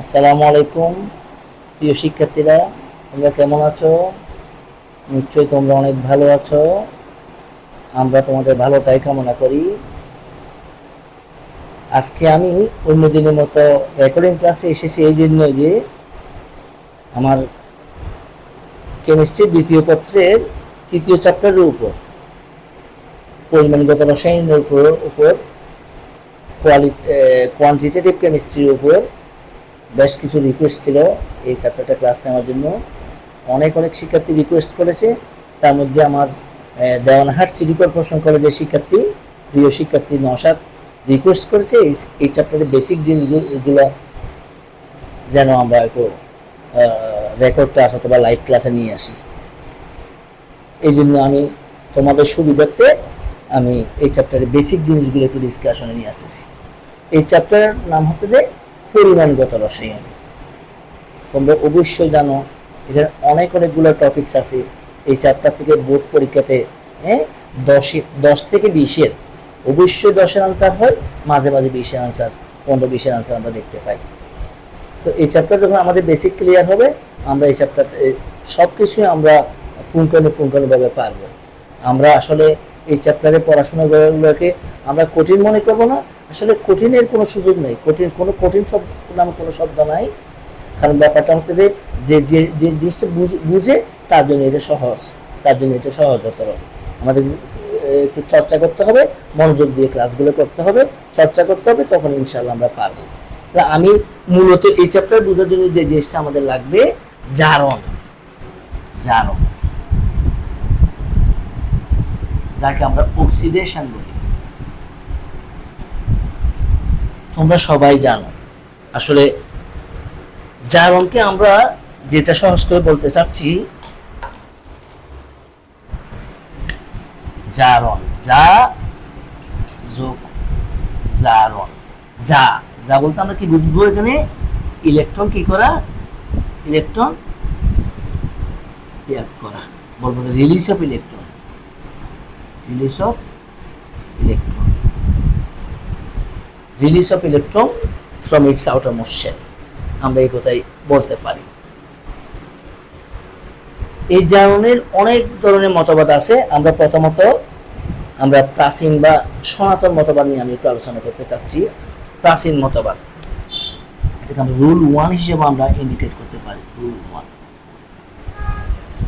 আসসালামু আলাইকুম। প্রিয় শিক্ষার্থীরা, তোমরা কেমন আছো? নিশ্চয়ই তোমরা অনেক ভালো আছো। আমরা তোমাদের ভালোটাই কামনা করি। আজকে আমি অন্য দিনের মতো রেকর্ডিং ক্লাসে এসেছি এই জন্য যে আমার কেমিস্ট্রির দ্বিতীয় পত্রের তৃতীয় চ্যাপ্টারের উপর, পরিমাণগত রসায়নের উপর উপর কোয়ালিটি কোয়ান্টিটেটিভ কেমিস্ট্রির উপর বেশ কিছু রিকোয়েস্ট ছিল এই চ্যাপ্টারটা ক্লাস নেওয়ার জন্য। অনেক অনেক শিক্ষার্থী রিকোয়েস্ট করেছে। তার মধ্যে আমার দেওয়ানহাট সিটি কর্পোরেশন কলেজের শিক্ষার্থী, প্রিয় শিক্ষার্থী নসাদ রিকোয়েস্ট করেছে এই চ্যাপ্টারের বেসিক জিনিসগুলো যেন আমরা একটু রেকর্ড ক্লাস অথবা লাইভ ক্লাসে নিয়ে আসি। এই জন্য আমি তোমাদের সুবিধার্থে আমি এই চ্যাপ্টারের বেসিক জিনিসগুলো একটু ডিসকাশনে নিয়ে আসতেছি। এই চ্যাপ্টারের নাম হচ্ছে যে পরিমাণগত রসায়ন। তোমরা অবশ্যই জানো, এখানে অনেক অনেকগুলো টপিকস আছে। এই চ্যাপ্টার থেকে বোর্ড পরীক্ষাতে হ্যাঁ দশে, দশ থেকে বিশের, অবশ্যই দশের আনসার হয়, মাঝে মাঝে বিশের আনসার পনেরো বিশের আনসার আমরা দেখতে পাই। তো এই চ্যাপ্টার যখন আমাদের বেসিক ক্লিয়ার হবে, আমরা এই চ্যাপ্টার সব কিছুই আমরা পুঙ্খানুপুঙ্খানুভাবে পারব। আমরা আসলে এই চ্যাপ্টারে পড়াশোনাগুলোকে আমরা কঠিন মনে করব না। আসলে কঠিনের কোনো সুযোগ নেই। কঠিন কোনো কঠিন শব্দ নামে কোনো শব্দ নাই। কারণ ব্যাপারটা হচ্ছে যে যে যে জিনিসটা বুঝ- তার জন্য এটা সহজ। তার জন্য এটা সহজতর আমাদের একটু চর্চা করতে হবে, মনোযোগ দিয়ে ক্লাসগুলো করতে হবে, চর্চা করতে হবে, তখন ইনশাল্লাহ আমরা পারব। আমি মূলত এই চ্যাপ্টার বোঝার জন্য যে জিনিসটা আমাদের লাগবে, জারণ। জারণ। যাকে আমরা অক্সিডেশন বলি। তোমরা সবাই জানো। আসলে জারণকে আমরা যেটা সহজ করে বলতে চাচ্ছি, জারণ। যা যোগ জারণ। যা। যা বলতে আমরা কি বুঝব এখানে? ইলেকট্রন কি করা? ইলেকট্রন ত্যাগ করা। বলব release of electron release of electron release of electron from its outermost shell আমরা এই কথাই বলতে পারি। এই জারণের অনেক ধরনের মতবাদ আছে। আমরা প্রথমত আমরা প্রাচীন বা সনাতন মতবাদ নিয়ে আমি একটু আলোচনা করতে চাচ্ছি। প্রাচীন মতবাদ। এটাকে রুল ওয়ান হিসেবে আমরা ইন্ডিকেট করতে পারি। Rule one.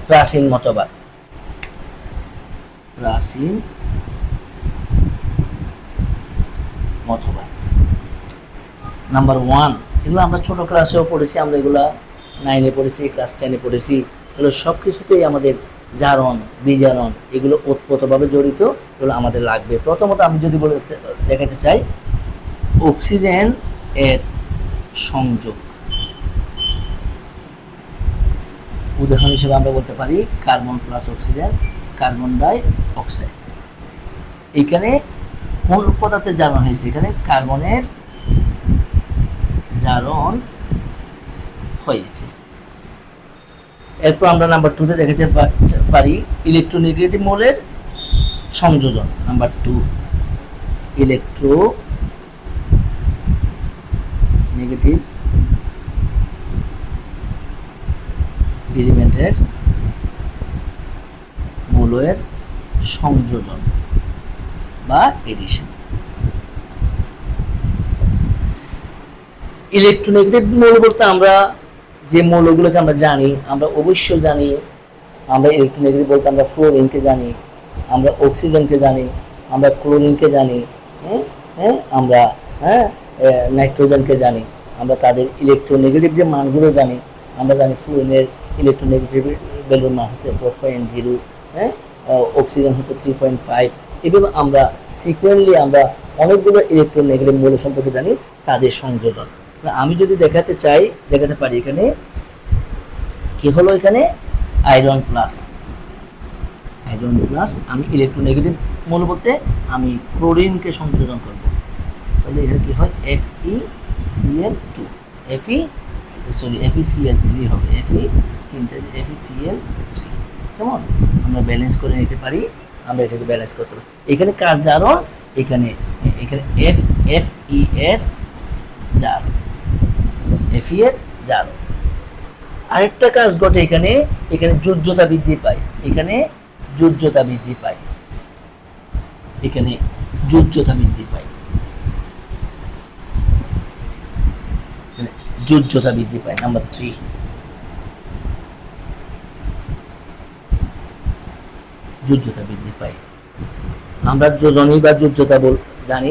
প্রাচীন মতবাদ। প্রাচীন মতবাদ। নাম্বার ওয়ান এগুলো আমরা ছোট ক্লাসেও পড়েছি, আমরা এগুলা নাইনে পড়েছি ক্লাস টেনে পড়েছি। এগুলো সব কিছুতেই আমাদের জারণ, বিজারণ, এগুলো ওতপ্রোতভাবে জড়িত, এগুলো আমাদের লাগবে। প্রথমত আমি যদি বলে দেখাতে চাই অক্সিজেন এর সংযোগ। উদাহরণ হিসেবে আমরা বলতে পারি carbon plus oxygen carbon die oxide এখানে কোন পদার্থের জারণ হয়েছে? এখানে কার্বনের জারণ হয়েছে। এরপর আমরা নাম্বার টুতে দেখাতে পারি ইলেকট্রোনেগেটিভ মোলের সংযোজন। নাম্বার টু ইলেকট্রো নেগেটিভ এলিমেন্টের মৌলের সংযোজন বা এডিশন ইলেকট্রোনেগেটিভ মৌল বলতে আমরা যে মৌলগুলোকে আমরা জানি, আমরা অবশ্যই জানি, আমরা ইলেকট্রোনেগেটিভ বলতে আমরা ফ্লোরিনকে জানি, আমরা অক্সিজেনকে জানি, আমরা ক্লোরিনকে জানি হ্যাঁ হ্যাঁ আমরা হ্যাঁ নাইট্রোজেনকে জানি, আমরা তাদের ইলেকট্রোনেগেটিভ যে মানগুলো জানি, আমরা জানি ফ্লোরিনের ইলেকট্রোনেগেটিভ ভ্যালুর মান হচ্ছে ফোর পয়েন্ট জিরো হ্যাঁ? অক্সিজেন হচ্ছে থ্রি পয়েন্ট ফাইভ এভাবে আমরা সিকুয়েন্টলি আমরা অনেকগুলো ইলেকট্রোনেগেটিভ মৌল সম্পর্কে জানি, তাদের সংযোজন। আমি যদি দেখাতে চাই, দেখাতে পারি এখানে, কি হলো এখানে? আয়রন প্লাস আয়রন প্লাস আমি ইলেকট্রন ইলেকট্রোনেগেটিভ মৌল বলতে আমি ক্লোরিনকে সংযোজন করব। তাহলে এটা কি হয়? F E CL two F E sorry F E CL three হবে। এফ ই তিনটা এফ ই সিএল থ্রি কেমন? আমরা ব্যালেন্স করে নিতে পারি, আমরা এটাকে ব্যালেন্স করতে পারি। এখানে কার জারণ? এখানে এখানে এফ এফ ই এর জার এফি এর জারণ। আরেকটা কাজ ঘটে এখানে এখানে যোজ্যতা বৃদ্ধি পায়। এখানে যোজ্যতা বৃদ্ধি পায়। এখানে যোজ্যতা বৃদ্ধি পায়। যোজ্যতা বৃদ্ধি পায়। নাম্বার থ্রি যোজ্যতা বৃদ্ধি পায়। আমরা যোজনী বা যোজ্যতা বল জানি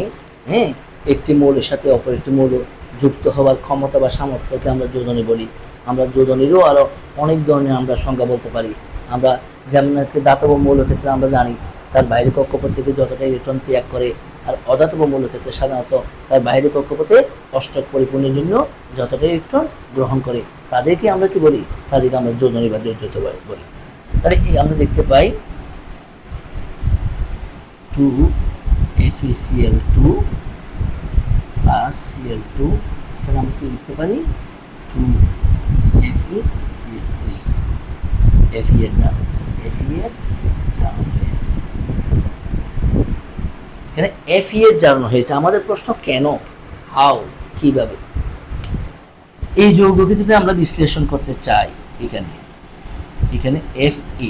হ্যাঁ? একটি মৌলের সাথে অপর একটি মৌল যুক্ত হওয়ার ক্ষমতা বা সামর্থ্যকে আমরা যোজনী বলি। আমরা যোজনীরও আরও অনেক ধরনের আমরা সংজ্ঞা বলতে পারি। আমরা যেমন একটি দাতব মৌল ক্ষেত্রে আমরা জানি, তার বাইরের কক্ষপথ থেকে যতটা ইলেকট্রন ত্যাগ করে আর অদাতব মৌল ক্ষেত্রে সাধারণত তার বাইরের কক্ষপথে অষ্টক পরিপূর্ণের জন্য যতটা ইলেকট্রন গ্রহণ করে, তাদেরকে আমরা কি বলি? তাদেরকে আমরা যোজনী বা যোজ্যতা বলি। তাহলে আমরা দেখতে পাই two FeCl two plus CL two তাহলে আমরা কি লিখতে পারি? টু FeCl থ্রি Fe এর জারণ Fe এর জারণ হয়েছে। এখানে Fe এর জারণ হয়েছে। আমাদের প্রশ্ন কেন? হাউ কীভাবে? এই যৌগকে যদি আমরা বিশ্লেষণ করতে চাই এখানে। এখানে Fe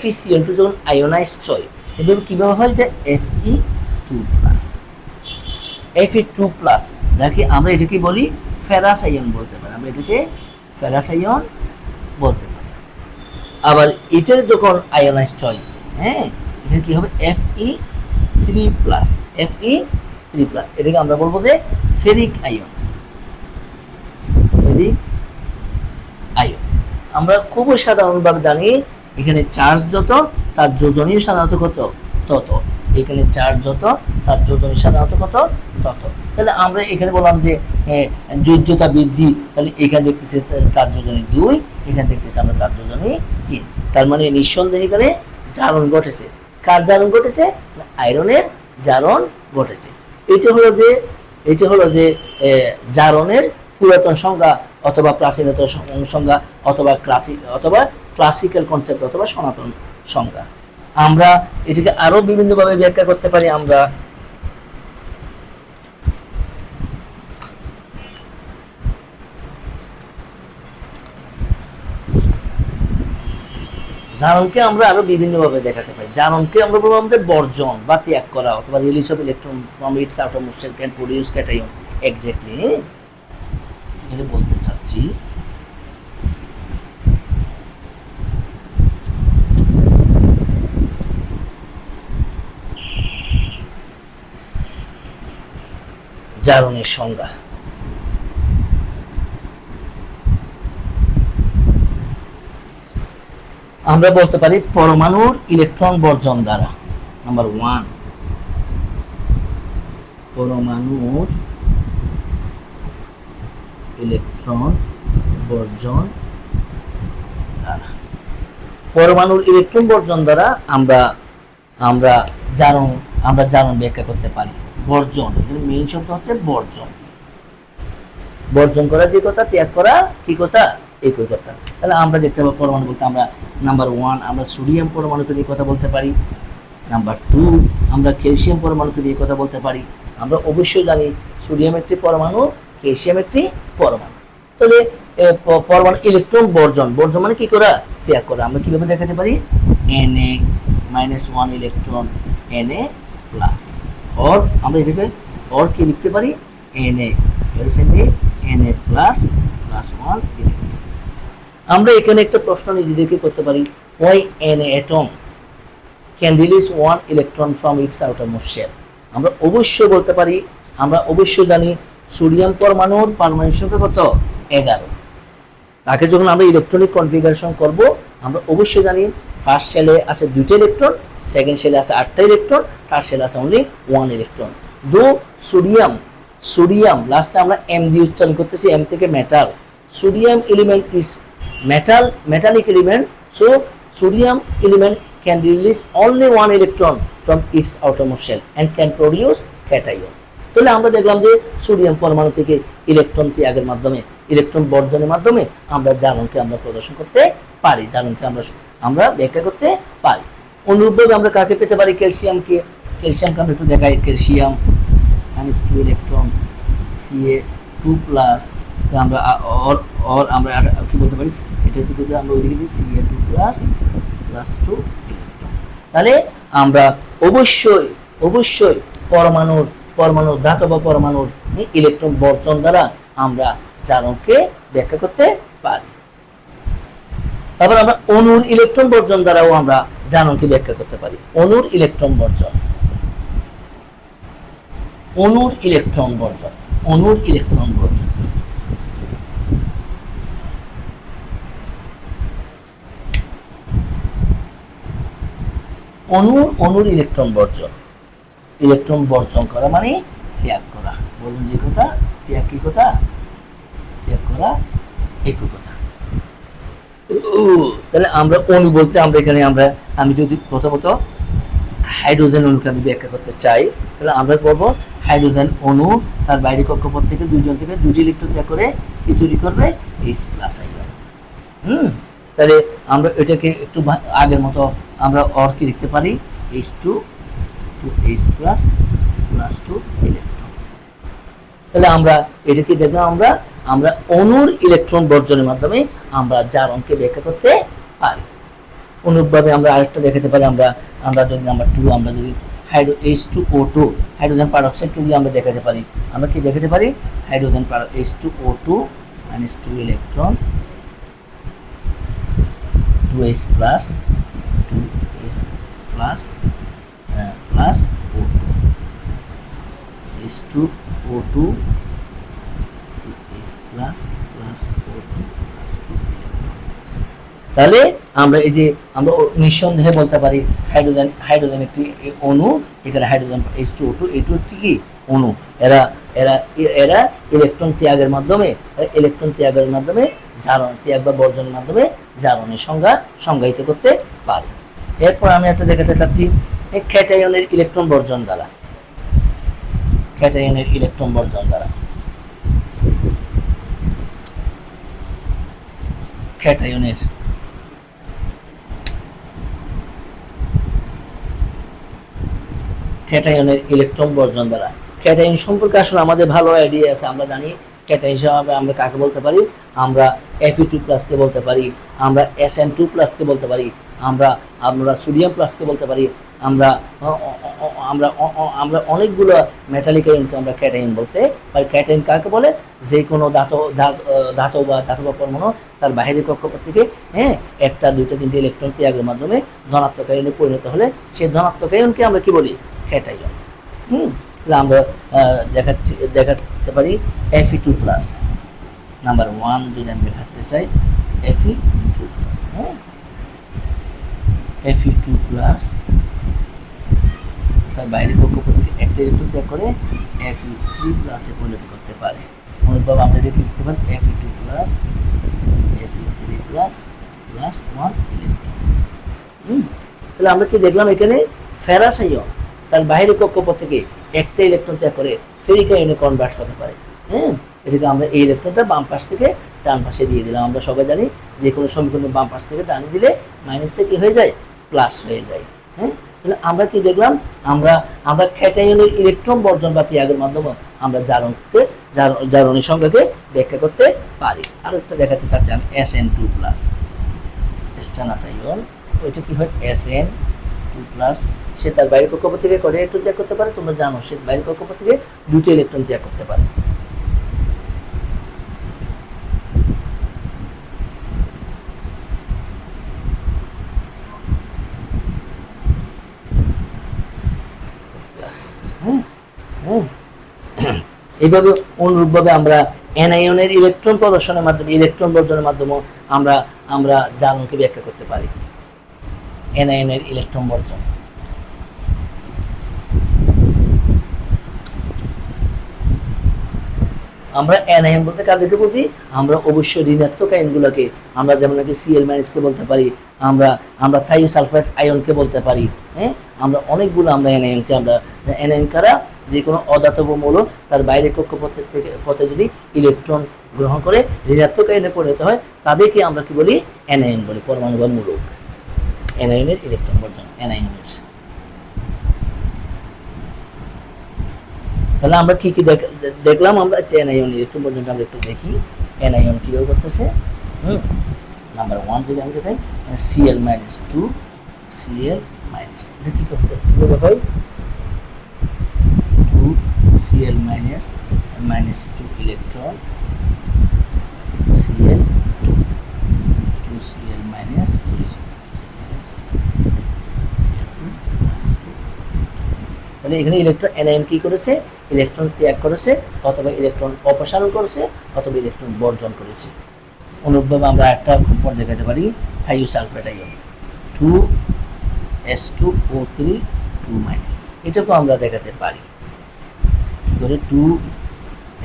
FeCl টু যখন আয়োনাইজড হয় এভাবে কীভাবে হয় যে Fe two plus Fe two plus যাকে আমরা এটাকে বলি ফেরাস আয়ন বলতে পারি। আমরা এটাকে ফেরাস আয়ন বলতে পারি। আবার এটার যখন আয়োনাইজড হয় হ্যাঁ এখানে কি হবে? Fe three plus Fe three plus এটাকে আমরা বলব যে ফেরিক আয়ন। Ferric ion. আমরা খুবই সাধারণভাবে জানি এখানে চার্জ যত তার যোজনী সাধারণত কত? তত। এখানে চার্জ যত, তার যোজনী সাধারণত কত? তত। তাহলে আমরা এখানে বললাম যে যোজ্যতা বৃদ্ধি, তাহলে এখানে দেখতেছি তার যোজনী দুই, এখানে দেখতেছি আমরা তার যোজনী তিন। তার মানে নিঃসন্দেহে এখানে জারণ ঘটেছে। কার জারণ ঘটেছে? আয়রনের জারণ ঘটেছে। এটা হলো যে, এটা হলো যে জারণের পুরাতন সংজ্ঞা অথবা প্রাচীনতর সংজ্ঞা অথবা ক্লাসিক অথবা ক্লাসিক্যাল কনসেপ্ট অথবা সনাতন সংজ্ঞা। আমরা এটিকে আরও বিভিন্নভাবে ব্যাখ্যা করতে পারি আমরা। জারণকে আমরা আরও বিভিন্নভাবে দেখাতে পারি। জারণকে আমরা বলব আমাদের বর্জন বা ত্যাগ করা অথবা release of electron from its outermost can produce cation exactly যেটা বলতে চাচ্ছি। জারণের সংজ্ঞা। আমরা বলতে পারি পরমাণুর ইলেকট্রন বর্জন দ্বারা। নাম্বার ওয়ান পরমাণুর ইলেকট্রন বর্জন দ্বারা। পরমাণুর ইলেকট্রন বর্জন দ্বারা আমরা আমরা জারণ আমরা জারণ ব্যাখ্যা করতে পারি। বর্জন, এখানে মেইন শব্দ হচ্ছে বর্জন। বর্জন করা যে কথা, ত্যাগ করা, কি কথা? একই কথা। তাহলে আমরা দেখতে পাবো পরমাণু বলতে আমরা নাম্বার ওয়ান আমরা সোডিয়াম পরমাণুকে নিয়ে কথা বলতে পারি। নাম্বার টু আমরা ক্যালসিয়াম পরমাণুকে নিয়ে কথা বলতে পারি। আমরা অবশ্যই জানি সোডিয়াম একটি পরমাণু ক্যালসিয়াম একটি পরমাণু। তাহলে পরমাণু ইলেকট্রন বর্জন। বর্জন মানে কি করা? ত্যাগ করা। আমরা কীভাবে দেখাতে পারি? N A minus one electron N A plus or আমরা এটাকে অর কি লিখতে পারি? N A N A plus plus one আমরা এখানে একটা প্রশ্ন নিজেদেরকে করতে পারি why N atom can release one electron from its outermost shell আমরা অবশ্যই বলতে পারি, আমরা অবশ্যই জানি সোডিয়াম পরমাণুর পারমাণবিক সংখ্যা কত? এগারো। তাকে যখন আমরা ইলেকট্রনিক কনফিগারেশন করব, আমরা অবশ্যই জানি ফার্স্ট সেলে আছে দুটো ইলেকট্রন সেকেন্ড সেলে আছে আটটা ইলেকট্রন থার্ড সেলে আছে only one electron though sodium sodium লাস্টে আমরা এম দিয়ে উচ্চারণ করতেছি এম থেকে metal sodium element is metal metallic element. So, sodium element can release only one electron from its outermost shell and can produce তাহলে আমরা দেখলাম যে সোডিয়াম পরমাণু থেকে ইলেকট্রন ত্যাগের মাধ্যমে ইলেকট্রন বর্জনের মাধ্যমে আমরা জারণকে আমরা প্রদর্শন করতে পারি জারণকে আমরা আমরা ব্যাখ্যা করতে পারি। অনুরূপভাবে আমরা কাকে পেতে পারি? ক্যালসিয়ামকে ক্যালসিয়ামকে আমরা একটু দেখাই। Calcium minus two electron CA two plus আমরা অর অর আমরা কি বলতে পারি? এটা যদি আমরা ওইদিকে দিই C A two plus plus two electron তাহলে আমরা অবশ্যই অবশ্যই পরমাণুর পরমাণুর ধাতব পরমাণুর ইলেকট্রন বর্জন দ্বারা আমরা জারণকে ব্যাখ্যা করতে পারি। তারপর আমরা অনুর ইলেকট্রন বর্জন দ্বারাও আমরা জারণকে ব্যাখ্যা করতে পারি। অনুর ইলেকট্রন বর্জন। অনুর ইলেকট্রন বর্জন। অনুর ইলেকট্রন বর্জন। অনুর অনুর ইলেকট্রন বর্জন। ইলেকট্রন বর্জন করা মানে ত্যাগ করা। বলুন যে কথা, ত্যাগ কি কথা? ত্যাগ করা একই কথা। তাহলে আমরা অণু বলতে আমরা এখানে আমরা, আমি যদি প্রথমত হাইড্রোজেন অণুকে আমি ব্যাখ্যা করতে চাই, তাহলে আমরা বলব হাইড্রোজেন অণু, তার বাইরে কক্ষপথ থেকে দুইজন থেকে দুটি ইলেকট্রন ত্যাগ করে কি তৈরি করবে? এইচ প্লাস আইন হুম? তাহলে আমরা এটাকে একটু আগের মতো আমরা অর কি লিখতে পারি? H two two H plus plus two electron তাহলে আমরা এটা কি দেখলাম আমরা আমরা অণুর ইলেকট্রন বর্জনের মাধ্যমে আমরা জারণকে ব্যাখ্যা করতে পারি। অনুরূপভাবে আমরা আরেকটা দেখাতে পারি, আমরা আমরা যদি নাম্বার টু আমরা যদি hydro H two O two hydrogen পারক্সাইডকে যদি আমরা দেখাতে পারি, আমরা কি দেখাতে পারি? Hydrogen H two O two minus two electron two H plus two H plus plus O two H two O two plus plus O two plus two electron তাহলে আমরা এই যে আমরা নিঃসন্দেহে বলতে পারি হাইড্রোজেন হাইড্রোজেন একটি অণু এখানে হাইড্রোজেন এইচ টু টু এই টু কি অণু। এরা এরা এরা ইলেকট্রন ত্যাগের মাধ্যমে ইলেকট্রন ত্যাগের মাধ্যমে জারণ ত্যাগ বা বর্জনের মাধ্যমে জারণের সংজ্ঞা সংজ্ঞায়িত করতে পারে। এরপর আমি একটা দেখাতে চাচ্ছি ক্যাটায়নের ইলেকট্রন বর্জন দ্বারা। ক্যাটায়নের ইলেকট্রন বর্জন দ্বারা। ক্যাটায়নের ক্যাটায়নের ইলেকট্রন বর্জন দ্বারা। ক্যাটায়ন সম্পর্কে আসলে আমাদের ভালো আইডিয়া আছে, আমরা জানি ক্যাটায়ন হিসাবে আমরা কাকে বলতে পারি? আমরা এফি টু প্লাসকে বলতে পারি, আমরা এস এন টু প্লাসকে বলতে পারি, আমরা আমরা সোডিয়াম প্লাসকে বলতে পারি আমরা আমরা আমরা অনেকগুলো মেটালিক আমরা ক্যাটাইন বলতে পারি। ক্যাটাইন কাকে বলে? যে কোনো ধাত- আহ, বা ধাতু বা পরমাণু তার বাইরের কক্ষপথ থেকে হ্যাঁ একটা দুইটা তিনটে ইলেকট্রন ত্যাগের মাধ্যমে ধনাত্মক আয়নে পরিণত হলে সেই ধনাত্মক আয়নকে আমরা কি বলি? ক্যাটাইন হুম তাহলে আমরা দেখাচ্ছি দেখাতে পারি এফি টু প্লাস নাম্বার ওয়ান যদি আমি দেখাতে চাই এফি টু প্লাস হ্যাঁ। এফি টু প্লাস তার বাইরে কক্ষপথ থেকে একটা ইলেকট্রন ত্যাগ করে এফি থ্রি প্লাসে পরিণত করতে পারে। অনুরূপভাবে আমরা এটাকে লিখতে পারি F E two plus F E three plus plus one electron hmm? তাহলে আমরা কি দেখলাম এখানে ফেরাস আইয়ন তার বাইরের কক্ষপথ থেকে একটা ইলেকট্রন ত্যাগ করে ফেরিক আয়নে কনভার্ট হতে পারে। হ্যাঁ এটাকে আমরা এই ইলেকট্রনটা বাম পাশ থেকে ডান পাশে দিয়ে দিলাম। আমরা সবাই জানি যে কোনো সমীকরণ বাম পাশ থেকে ডানে দিলে মাইনাসে থেকে হয়ে যায়? প্লাস হয়ে যায়। হ্যাঁ তাহলে আমরা কি দেখলাম? আমরা আমরা ক্যাটায়নের ইলেকট্রন বর্জন বা ত্যাগের মাধ্যমে আমরা জারণকে, জার- জারণের সংখ্যাকে ব্যাখ্যা করতে পারি। আর একটা দেখাতে চাচ্ছি আমি S N two plus stannous ion ওইটা কি হয়? এস এন টু প্লাস সে তার বাইরের কক্ষপথ থেকে কটা ইলেকট্রন ত্যাগ করতে পারে, তোমরা জানো সে বাইরের কক্ষপথ থেকে দুটো ইলেকট্রন ত্যাগ করতে পারে Plus, হ্যাঁ হ্যাঁ এইভাবে অনুরূপভাবে আমরা অ্যানায়নের ইলেকট্রন প্রদর্শনের মাধ্যমে, ইলেকট্রন বর্জনের মাধ্যমে আমরা আমরা জালনকে ব্যাখ্যা করতে পারি। অ্যানায়নের ইলেকট্রন বর্জন। আমরা অ্যানায়ন বলতে কাদেরকে বুঝি আমরা অবশ্যই ঋণাত্মক আয়নগুলোকে আমরা যেমন নাকি সিএল মাইনাসকে বলতে পারি, আমরা আমরা থাইওসালফেট আয়নকে বলতে পারি হ্যাঁ? আমরা অনেকগুলো আমরা অ্যানায়নকে আমরা অ্যানায়ন কারা যে কোনো অদাতব মৌল তার বাইরের কক্ষপথের থেকে, পথে যদি ইলেকট্রন গ্রহণ করে, ঋণাত্মক আয়নে পরিণত হয়, তাদেরকে আমরা কি বলি? অ্যানায়ন বলি, পরমাণু বা মূলক অ্যানায়নের ইলেকট্রন বর্জন অ্যানায়নের তাহলে আমরা কি কি দেখ- দেখলাম আমরা? অ্যানায়ন ইলেকট্রন বর্জনটা আমরা একটু দেখি। এনআইন কি বের করতেছে। হুম? নাম্বার ওয়ান যদি আমি দেখাই CL minus two CL minus এটা কি করতে কীভাবে হয় two CL minus minus two electron CL two two CL minus sorry তাহলে এখানে ইলেকট্রন এনআইএন কি করেছে? ইলেকট্রন ত্যাগ করেছে, অথবা ইলেকট্রন অপসারণ করেছে, অথবা ইলেকট্রন বর্জন করেছে। অনুরূপভাবে আমরা একটা পর দেখাতে পারি thio sulphate ion two S two O three two minus এটাকেও আমরা দেখাতে পারি। কি করে? Two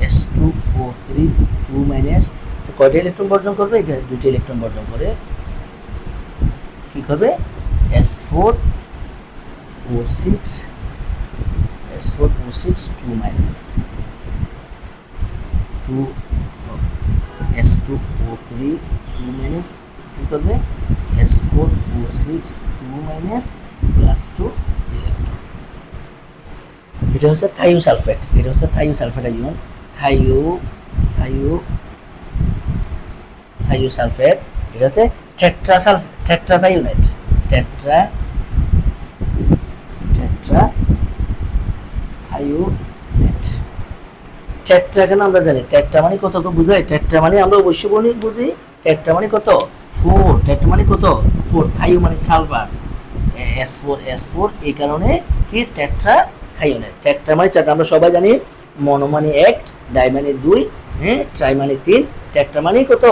S two O three two minus তো কয়টা ইলেকট্রন বর্জন করবে? এখানে দুটি ইলেকট্রন বর্জন করে কি করবে? S four O six two minus two S two O three two minus কী করবে? S four O six two minus plus two electron এটা হচ্ছে থাইও সালফেট এটা হচ্ছে থাইও সালফেট আইন থাইও থাইও থাইও সালফেট এটা হচ্ছে tetra sulphate tetra thionate tetra tetra thionate tetra কেন আমরা জানি? টেট্রা মানে কত বুঝাই? টেট্রা মানে আমরা অবশ্যই বলি, বুঝি? টেট্রা মানে কত? ফোর। টেট্রা মানে কত? ফোর। থাইও মানে sulphur S four S four, এই কারণে কি টেট্রা থাইওনেট টেট্রা মানে চারটা আমরা সবাই জানি মনো মানে এক ডাই মানে দুই হ্যাঁ ট্রাই মানে তিন। টেট্রা মানে কত?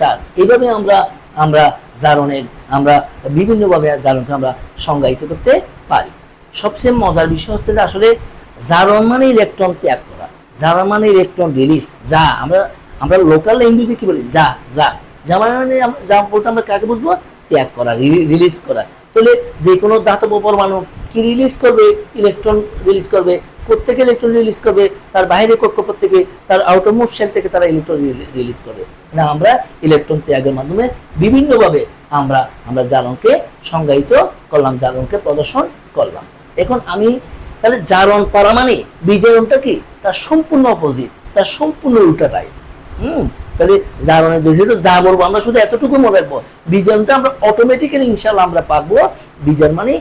চার। এইভাবে আমরা আমরা জারণের আমরা বিভিন্নভাবে জারণকে আমরা সংজ্ঞায়িত করতে পারি। সবচেয়ে মজার বিষয় হচ্ছে যে আসলে জারণ মানে ইলেকট্রন ত্যাগ করা জারণ মানে ইলেকট্রন রিলিজ যা আমরা আমরা লোকাল ল্যাঙ্গুয়েজে কি বলি? যা যা। যা মানে যা বলতে আমরা কাকে বুঝব? ত্যাগ করা রিলিজ করা। তাহলে যে কোনো ধাতব পরমাণু কি রিলিজ করবে? ইলেকট্রন রিলিজ করবে। প্রত্যেকে ইলেকট্রন রিলিজ করবে। তার বাইরে কক্ষপথ থেকে তার আউটারমোস্ট সেল থেকে তারা ইলেকট্রন রিলিজ করবে। না, আমরা ইলেকট্রন ত্যাগের মাধ্যমে বিভিন্নভাবে আমরা আমরা জারণকে সংজ্ঞায়িত করলাম, জারণকে প্রদর্শন করলাম। এখন আমি তাহলে জারণ করা মানে বিজারণটা কি? তার সম্পূর্ণ অপোজিট তার সম্পূর্ণ উল্টাটাই। হুম? তাহলে জারণের তো যা বলব আমরা শুধু এতটুকু মনে রাখব। বিজারণটা আমরা অটোমেটিক্যালি ইনশাল্লাহ আমরা পাবো বিজার মানে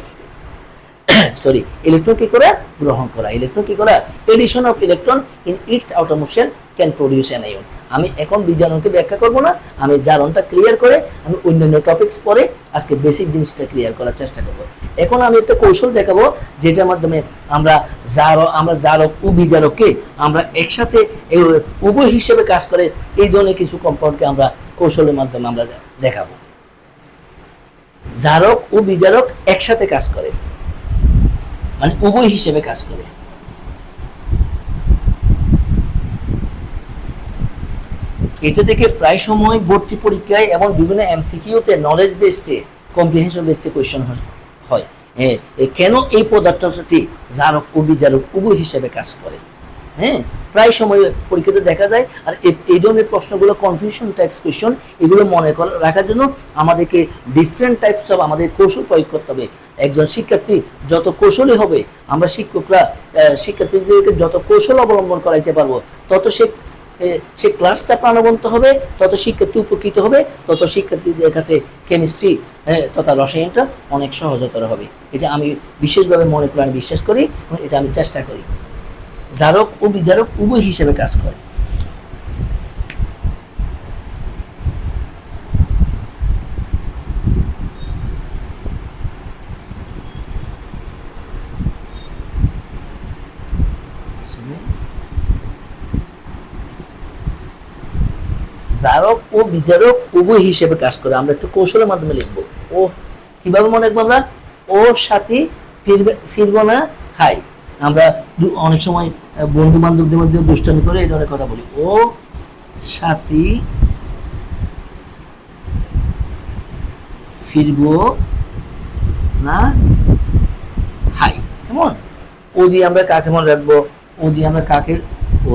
সরি ইলেকট্রন কি করা? গ্রহণ করা। ইলেকট্রন কি করা? Addition of electron in its outer can produce an ion আমি এখন বিজারণকে ব্যাখ্যা করব না। আমি জারণটা ক্লিয়ার করে, আমি অন্যান্য টপিকস পরে আজকে বেসিক জিনিসটা ক্লিয়ার করার চেষ্টা করব। এখন আমি একটা কৌশল দেখাবো, যেটার মাধ্যমে আমরা জারক আমরা জারক ও বিজারককে আমরা একসাথে উভয় হিসেবে কাজ করে, এই ধরনের কিছু কম্পাউন্ডকে আমরা কৌশলের মাধ্যমে আমরা দেখাবো। জারক ও বিজারক একসাথে কাজ করে। মানে উভয় হিসেবে কাজ করে। এটা থেকে প্রায় সময় ভর্তি পরীক্ষায় এবং বিভিন্ন এমসিকিউতে নলেজ বেসডে কম্প্রিহেনশন বেসডে কোয়েশ্চেন হয়। কেন এই পদার্থটি জারক ও বিজারক উভয় হিসেবে কাজ করে? হ্যাঁ প্রায় সময় পরীক্ষাতে দেখা যায়। আর এই ধরনের প্রশ্নগুলো কনফিউশন টাইপস কোয়েশ্চন এগুলো মনে রাখার জন্য আমাদেরকে ডিফারেন্ট টাইপস অফ আমাদের কৌশল প্রয়োগ করতে হবে। একজন শিক্ষার্থী যত কৌশলী হবে, আমরা শিক্ষকরা শিক্ষার্থীদেরকে যত কৌশল অবলম্বন করাইতে পারব, তত সে সে ক্লাসটা প্রাণবন্ত হবে, তত শিক্ষার্থী উপকৃত হবে, তত শিক্ষার্থীদের কাছে কেমিস্ট্রি তথা রসায়নটা অনেক সহজতর হবে। এটা আমি বিশেষভাবে মনে প্রাণে বিশ্বাস করি এটা আমি চেষ্টা করি। জারক ও বিজারক উভয় হিসেবে কাজ করে। জারক ও বিজারক উভয় হিসেবে কাজ করে। আমরা একটু কৌশলের মাধ্যমে লিখব। ও কীভাবে মনে রাখব আমরা? ও সাথী ফিরবে ফিরবো না? হাই। আমরা অনেক সময় বন্ধু বান্ধবদের মধ্যে দুষ্টামি করে এই ধরনের কথা বলি। ও সাথী ফিরবো না? হাই, কেমন? ও দিয়ে আমরা কাকে মনে রাখব? ও দিয়ে আমরা কাকে? ও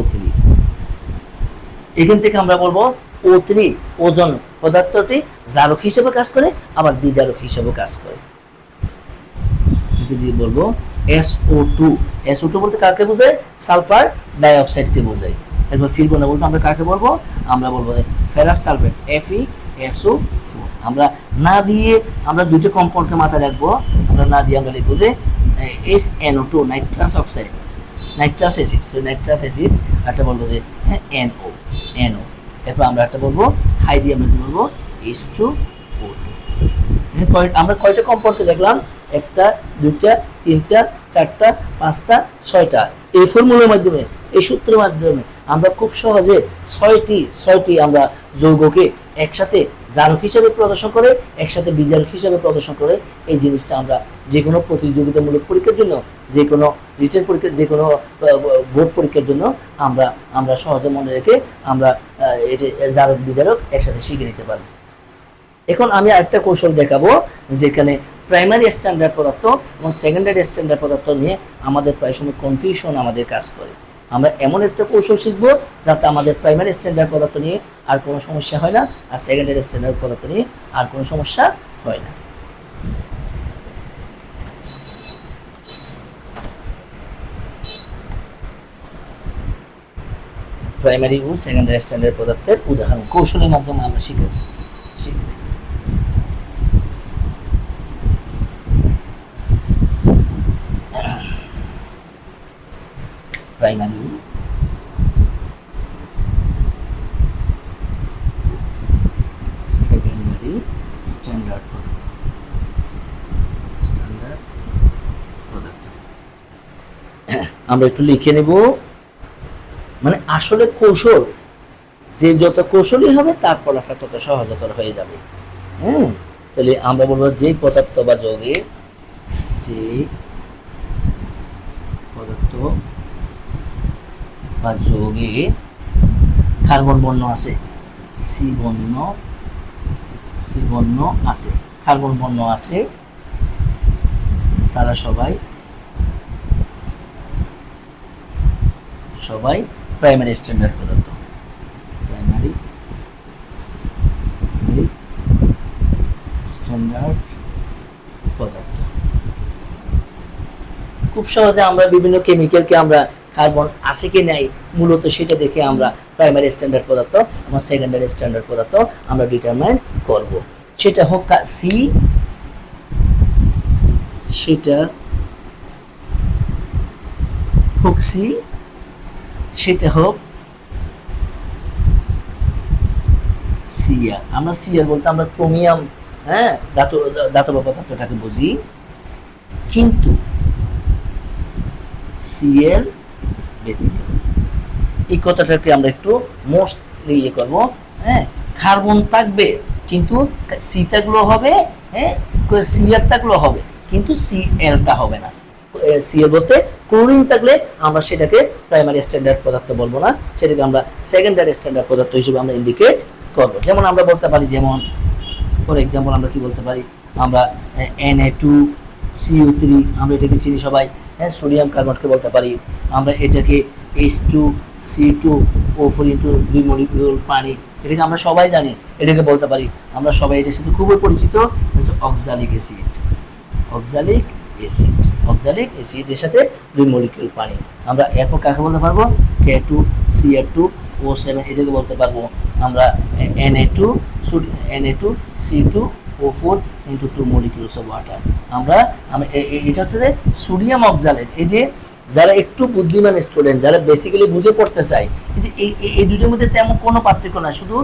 এখান থেকে আমরা বলব ও ওজন পদার্থটি জারক হিসেবে কাজ করে, আবার বিজারক হিসেবে কাজ করে। যদি বলব S O two S O two বলতে কাকে বোঝায়? সালফার ডাইঅক্সাইডকে বোঝায়। এরপর ফিল না বলতে আমরা কাকে বলব? আমরা বলব যে ferrous sulphate F E SO four আমরা না দিয়ে আমরা দুটো কম্পাউন্ডকে মাথায় রাখব। আমরা না দিয়ে আমরা লিখব যে S NO two nitrous oxide nitrous acid so nitrous acid একটা বলব যে হ্যাঁ এনও এনও এরপর আমরা একটা বলব হাই দিয়ে আমরা কি বলব? এস টু ও টু আমরা কয়টা কম্পাউন্ডকে দেখলাম? একটা, দুইটা তিনটা, চারটা, পাঁচটা, ছয়টা। এই ফর্মুলার মাধ্যমে, এই সূত্রের মাধ্যমে আমরা খুব সহজে ছয়টি ছয়টি আমরা যৌগকে একসাথে জারক হিসাবে প্রদর্শন করে, একসাথে বিজারক হিসাবে প্রদর্শন করে এই জিনিসটা আমরা যে কোনো প্রতিযোগিতামূলক পরীক্ষার জন্য যে কোনো রিটেন পরীক্ষা যে কোনো বোর্ড পরীক্ষার জন্য আমরা আমরা সহজে মনে রেখে আমরা এটি জারক বিজারক একসাথে শিখে নিতে পারি। এখন আমি আরেকটা কৌশল দেখাবো, যেখানে প্রাইমারি স্ট্যান্ডার্ড পদার্থ এবং সেকেন্ডারি স্ট্যান্ডার্ড পদার্থ নিয়ে আমাদের প্রায় সময় কনফিউশন আমাদের কাজ করে। আমরা এমন একটা কৌশল শিখব যাতে আমাদের প্রাইমারি স্ট্যান্ডার্ড পদার্থ নিয়ে আর কোনো সমস্যা হয় না আর সেকেন্ডারি স্ট্যান্ডার্ড পদার্থ নিয়ে আর কোনো সমস্যা হয় না। প্রাইমারি ও সেকেন্ডারি স্ট্যান্ডার্ড পদার্থের উদাহরণ কৌশলের মাধ্যমে আমরা শিখেছি। শিখে প্রাইমারি। সেকেন্ডারি স্ট্যান্ডার্ড পদার্থ। স্ট্যান্ডার্ড পদার্থ। আমরা একটু লিখে নেব। মানে আসলে কৌশল, যে যত কৌশলী হবে, তার পড়াটা তত সহজতর হয়ে যাবে। হ্যাঁ? তাহলে আমরা বলব যে পদার্থ বা যোগে যে পদার্থ বা যোগে কার্বন বর্ণ আছে। সি বর্ণ সি বর্ণ আছে। কার্বন বর্ণ আছে, তারা সবাই সবাই প্রাইমারি স্ট্যান্ডার্ড পদার্থ। প্রাইমারি স্ট্যান্ডার্ড পদার্থ। খুব সহজে আমরা বিভিন্ন কেমিক্যালকে আমরা কার্বন আছে কি নাই, মূলত সেটা দেখে আমরা প্রাইমারি স্ট্যান্ডার্ড পদার্থ এবং সেকেন্ডারি স্ট্যান্ডার্ড পদার্থ আমরা ডিটারমাইন করব। সেটা হোক সি সেটা হোক সি সেটা হোক সিআর আমরা সিআর বলতে আমরা ক্রোমিয়াম হ্যাঁ ধাতু, ধাতব পদার্থটাকে বুঝি। কিন্তু সিএল ব্যতীত। এই কথাটাকে আমরা একটু মোস্টলি ইয়ে করব হ্যাঁ? কার্বন থাকবে, কিন্তু সি থাকলেও হবে হ্যাঁ? সিআর থাকলেও হবে, কিন্তু সিএলটা হবে না। সিএল বলতে ক্লোরিন থাকলে আমরা সেটাকে প্রাইমারি স্ট্যান্ডার্ড পদার্থ বলব না, সেটাকে আমরা সেকেন্ডারি স্ট্যান্ডার্ড পদার্থ হিসেবে আমরা ইন্ডিকেট করব। যেমন আমরা বলতে পারি, যেমন ফর এক্সাম্পল আমরা কি বলতে পারি? আমরা N A two CU three আমরা এটাকে চিনি সবাই। হ্যাঁ সোডিয়াম কার্বনকে বলতে পারি। আমরা এটাকে H two C two O four into দুই মলিকিউল পানি, এটাকে আমরা সবাই জানি, এটাকে বলতে পারি। আমরা সবাই এটার সাথে খুবই পরিচিত, হচ্ছে oxalic acid oxalic acid oxalic অ্যাসিডের সাথে দুই মলিকিউল পানি। আমরা এরপর কাকে বলতে পারব? K two C R two O seven এটাকে বলতে পারব। আমরা N A two N A two C two O four into two molecules of water আমরা এটা হচ্ছে যে সোডিয়াম অক্সালেট এই যে যারা একটু বুদ্ধিমান স্টুডেন্ট যারা বেসিক্যালি বুঝে পড়তে চায়, এই যে, এই- দুটোর মধ্যে তেমন কোনো পার্থক্য না শুধু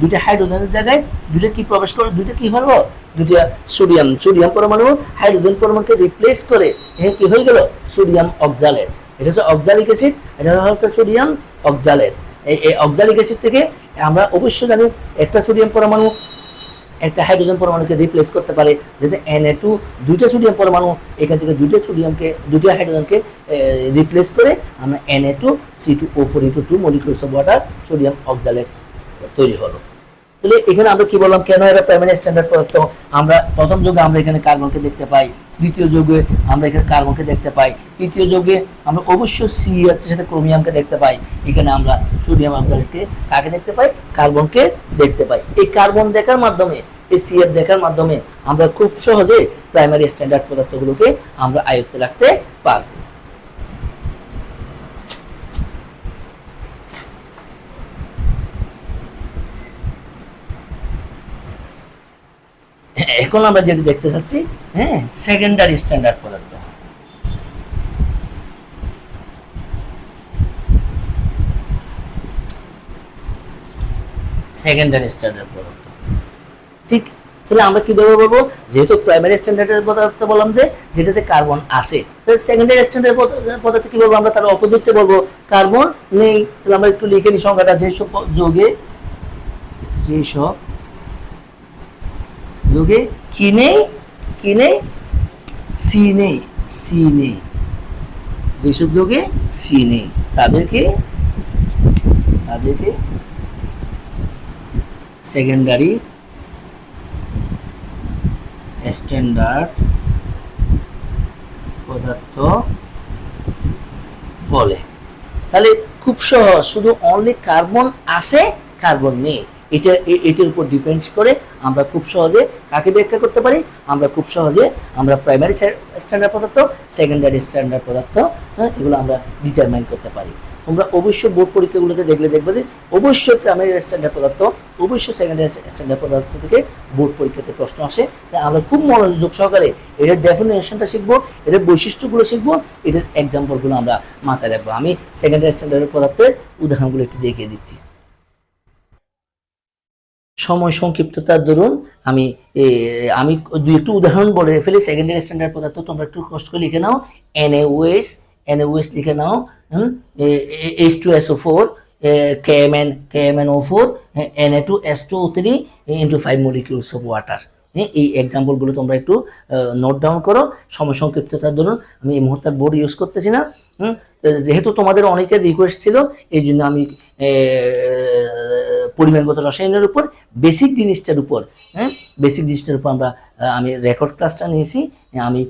দুইটা হাইড্রোজেনের জায়গায় দুইটা কি প্রবেশ করে, দুইটা কি হলো? দুইটা সোডিয়াম সোডিয়াম পরমাণু হাইড্রোজেন পরমাণুকে রিপ্লেস করে, এখানে কি হয়ে গেল? সোডিয়াম অক্সালেট এটা হচ্ছে অক্সালিক অ্যাসিড এটা হচ্ছে সোডিয়াম অক্সালেট এই অক্সালিক অ্যাসিড থেকে আমরা অবশ্যই জানি একটা সোডিয়াম পরমাণু একটা হাইড্রোজেন পরমাণুকে রিপ্লেস করতে পারে, যাতে এ টু দুইটা সোডিয়াম পরমাণু এখান থেকে দুইটা সোডিয়ামকে দুইটা হাইড্রোজেনকে রিপ্লেস করে আমরা NA two C two O four two two molecules of water sodium oxalate তৈরি হলো। তাহলে এখানে আমরা কি বললাম? কেন এরা প্রাইমারি স্ট্যান্ডার্ড পদার্থ? আমরা প্রথম যুগে আমরা এখানে কার্বনকে দেখতে পাই। দ্বিতীয় যুগে আমরা এখানে কার্বনকে দেখতে পাই। তৃতীয় যুগে আমরা অবশ্য সি এর সাথে ক্রোমিয়ামকে দেখতে পাই। এখানে আমরা সোডিয়াম অক্সাইডকে কাকে দেখতে পাই? কার্বনকে দেখতে পাই। এই কার্বন দেখার মাধ্যমে, এই সি এর দেখার মাধ্যমে আমরা খুব সহজে প্রাইমারি স্ট্যান্ডার্ড পদার্থগুলোকে আমরা আয়ত্তে রাখতে পারব। এখন আমরা যেটা দেখতে চাচ্ছি হ্যাঁ সেকেন্ডারি স্ট্যান্ডার্ড পদার্থ। সেকেন্ডারি স্ট্যান্ডার্ড পদার্থ। ঠিক, তাহলে আমরা কীভাবে বলব যেহেতু প্রাইমারি স্ট্যান্ডার্ডের পদার্থ বললাম যে, যেটাতে কার্বন আছে, তাহলে সেকেন্ডারি স্ট্যান্ডার্ড পদার্থ কি বলব আমরা? তার অপোজিটে বলব কার্বন নেই। তাহলে আমরা একটু লিখে নিই সংখ্যাটা যেসব যোগে যেসব যোগে কি নেই? কি নেই? সি নেই সি নেই। যেসব যোগে সি নেই, তাদেরকে তাদেরকে সেকেন্ডারি স্ট্যান্ডার্ড পদার্থ বলে। তাহলে খুব সহজ, শুধু অনলি কার্বন আছে কার্বন নেই। এটা এটার উপর ডিপেন্ড করে আমরা খুব সহজে কাকে ব্যাখ্যা করতে পারি? আমরা খুব সহজে আমরা প্রাইমারি স্ট্যান্ডার্ড পদার্থ সেকেন্ডারি স্ট্যান্ডার্ড পদার্থ হ্যাঁ, এগুলো আমরা ডিটারমাইন করতে পারি। তোমরা অবশ্যই বোর্ড পরীক্ষাগুলোতে দেখলে দেখবে যে অবশ্যই প্রাইমারি স্ট্যান্ডার্ড পদার্থ অবশ্যই সেকেন্ডারি স্ট্যান্ডার্ড পদার্থ থেকে বোর্ড পরীক্ষাতে প্রশ্ন আসে। তাই আমরা খুব মনোযোগ সহকারে এটার ডেফিনেশনটা শিখব এটার বৈশিষ্ট্যগুলো শিখব এটার এক্সাম্পলগুলো আমরা মাথায় রাখব। আমি সেকেন্ডারি স্ট্যান্ডার্ডের পদার্থের উদাহরণগুলো একটু দেখিয়ে দিচ্ছি। সময় সংক্ষিপ্ততার দরুন আমি আমি দুই একটু উদাহরণ বলে ফেলি সেকেন্ডারি স্ট্যান্ডার্ড পদার্থ তোমরা একটু কষ্ট করে লিখে নাও এনএওএস এনএওএস লিখে নাও H two S O four KMN KMN O four N A two S two three into five molecules of water এই এক্সাম্পলগুলো তোমরা একটু নোট ডাউন করো সময় সংক্ষিপ্ততার দরুন আমি এই মুহূর্তে বোর্ড ইউজ করতেছি না হুম, যেহেতু তোমাদের অনেকের রিকোয়েস্ট ছিল এই জন্য আমি পরিমাণগত রসায়নের উপর বেসিক জিনিসটার উপর হ্যাঁ? বেসিক জিনিসটার উপর আমরা আমি রেকর্ড ক্লাসটা নিয়েছি আমি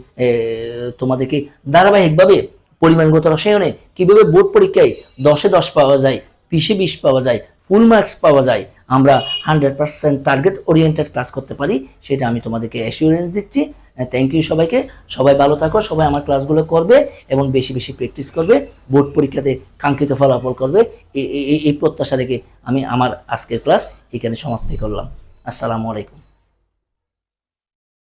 তোমাদেরকে ধারাবাহিকভাবে পরিমাণগত রসায়নে কীভাবে বোর্ড পরীক্ষায় দশে দশ পাওয়া যায় বিশে বিশ পাওয়া যায় ফুল মার্কস পাওয়া যায়, আমরা hundred percent target oriented class করতে পারি, সেটা আমি তোমাদেরকে অ্যাসিওরেন্স দিচ্ছি। থ্যাংক ইউ সবাইকে। সবাই ভালো থাকো, সবাই আমার ক্লাসগুলো করবে এবং বেশি বেশি প্র্যাকটিস করবে বোর্ড পরীক্ষাতে কাঙ্ক্ষিত ফলাফল করবে। এই- প্রত্যাশা রেখে আমি আমার আজকের ক্লাস এখানে সমাপ্তি করলাম। আসসালামু আলাইকুম।